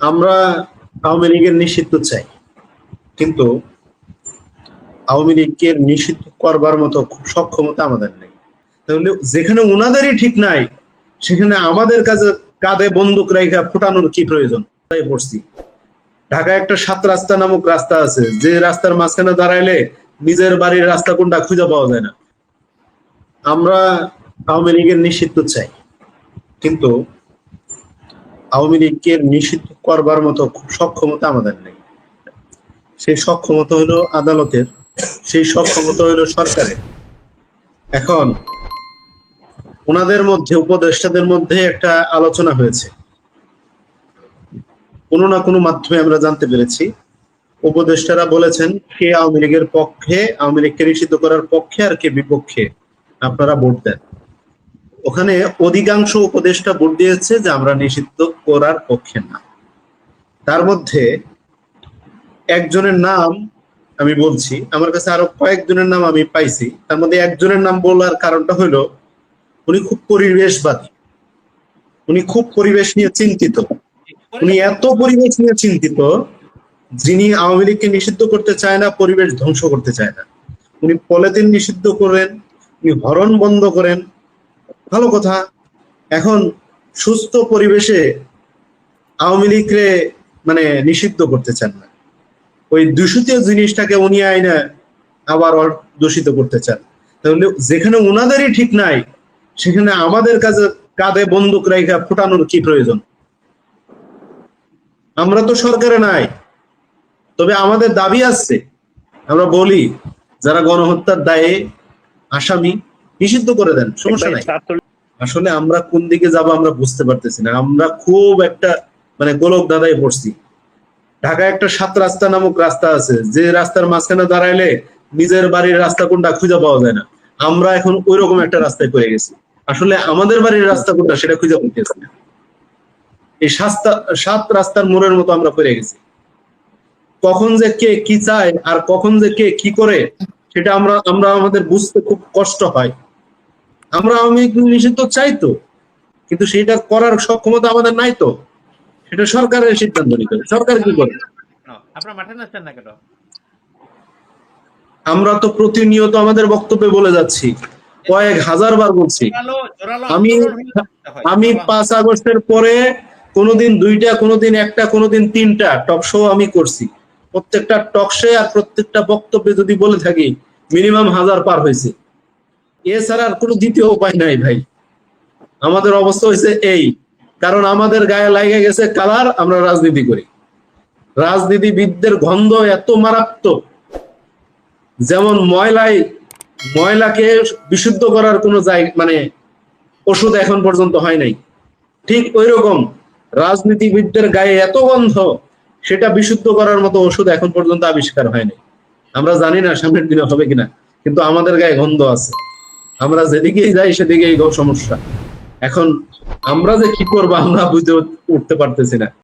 আমরা আওয়ামী লীগের নিষিদ্ধ চাই। কিন্তু আওয়ামী লীগকে নিষিদ্ধ করবার মতো সক্ষমতা আমাদের নেই। তাহলে যেখানে ওনাদেরই ঠিক নাই, সেখানে আমাদের কাছে কাঁধে বন্দুক রেখা ফুটানোর কি প্রয়োজন? তাই পড়ছি ঢাকায় একটা সাত রাস্তা নামক রাস্তা আছে। যে রাস্তার মাঝখানে দাঁড়াইলে নিজের বাড়ির রাস্তা কোনটা খুঁজে পাওয়া যায় না। আমরা আওয়ামী লীগের নিষিদ্ধ চাই। কিন্তু আওয়ামী লীগকে নিষিদ্ধ করবার মতো খুব সক্ষমতা আমাদের নেই। সেই সক্ষমতা হলো আদালতের, সেই সক্ষমতা হলো সরকারের। এখন ওনাদের মধ্যে, উপদেষ্টাদের মধ্যে একটা আলোচনা হয়েছে। কোনো না কোনো মাধ্যমে আমরা জানতে পেরেছি। উপদেষ্টারা বলেছেন, কে আওয়ামী লীগের পক্ষে, আওয়ামী লীগকে নিষিদ্ধ করার পক্ষে আর কে বিপক্ষে। আপনারা ভোট দেন। ওখানে অধিকাংশ উপদেষ্টা ভোট দিয়েছে যে আমরা নিষিদ্ধ করার পক্ষে না। তার মধ্যে একজনের নাম আমি বলছি, আমার কাছে আরও কয়েকজনের নাম আমি পাইছি। তার মধ্যে একজনের নাম বলার কারণটা হলো, উনি খুব পরিবেশবাদী। উনি খুব পরিবেশ নিয়ে চিন্তিত। উনি এত পরিবেশ নিয়ে চিন্তিত, যিনি আওয়ামী লীগকে নিষিদ্ধ করতে চায় না, পরিবেশ ধ্বংস করতে চায় না। উনি পলিথিন নিষিদ্ধ করেন, উনি হরণ বন্ধ করেন ভালো কথা। এখন সুস্থ পরিবেশে আওয়ামী লীগকে মানে নিষিদ্ধ করতে চান না। ওই দূষিত জিনিসটাকে উনি আইনে আবার দূষিত করতে চান। তাহলে যেখানে ওনাদেরই ঠিক নাই, সেখানে আমাদের কাছে কাঁধে বন্দুক রেখা ফুটানোর কি প্রয়োজন? আমরা তো সরকারে নাই। তবে আমাদের দাবি আছে। আমরা বলি, যারা গণহত্যার দায়ে আসামি নিষিদ্ধ করে দেন সমস্যা নাই। আসলে আমরা কোন দিকে যাব আমরা বুঝতে পারতেছি না। আমরা খুব একটা মানে গোলক দাদাই পড়ছি। ঢাকায় একটা সাত রাস্তা নামক রাস্তা আছে। যে রাস্তার মাঝখানে দাঁড়াইলে নিজের বাড়ির রাস্তা কোনটা খুঁজে পাওয়া যায় না। আমরা এখন ওই রকম একটা রাস্তায় পড়ে গেছি। আসলে আমাদের বাড়ির রাস্তা কোনটা সেটা খুঁজে পাইতেছি না। এই সাতটা সাত রাস্তার মোড়ের মতো আমরা পড়ে গেছি। কখন যে কে কি চায় আর কখন যে কে কি করে সেটা আমরা আমরা আমাদের বুঝতে খুব কষ্ট হয়। আমরা আওয়ামী লীগ নিষিদ্ধ চাই তো কিন্তু সেটা করার সক্ষমতা আমাদের নাই তো। সেটা সরকারের সিদ্ধান্ত নিতে হবে। সরকার কি করে? আপনার মাঠে নাচছেন না কেন? আমরা তো প্রতিনিয়ত আমাদের বক্তব্যে বলে যাচ্ছি। কয়েক হাজার বার বলছি। আমি। আমি পাঁচ আগস্টের পরে কোনোদিন দুইটা কোনোদিন একটা কোনোদিন তিনটা টক শো আমি করছি। প্রত্যেকটা টক শো আর প্রত্যেকটা বক্তব্যে যদি বলে থাকি মিনিমাম হাজার পার হয়েছে। এছাড়া আর কোনো দ্বিতীয় উপায় নাই ভাই। আমাদের অবস্থা হয়েছে এই, কারণ আমাদের গায়ে লাগে গেছে কালার, আমরা রাজনীতি করি। রাজনীতিবিদদের গন্ধ এত মারাত্মক, যেমন ময়লায়, ময়লাকে বিশুদ্ধ করার কোনো জায়গা মানে ওষুধ এখন পর্যন্ত হয় নাই। ঠিক ওই রকম রাজনীতিবিদদের গায়ে এত গন্ধ, সেটা বিশুদ্ধ করার মতো ওষুধ এখন পর্যন্ত আবিষ্কার হয়নি আমরা জানি না সামনের দিনে হবে কিনা, কিন্তু আমাদের গায়ে গন্ধ আছে। আমরা যেদিকেই যাই, সেদিকেই সমস্যা। এখন আমরা যে কি করব, আমরা বুঝতে উঠতে পারতেছি না।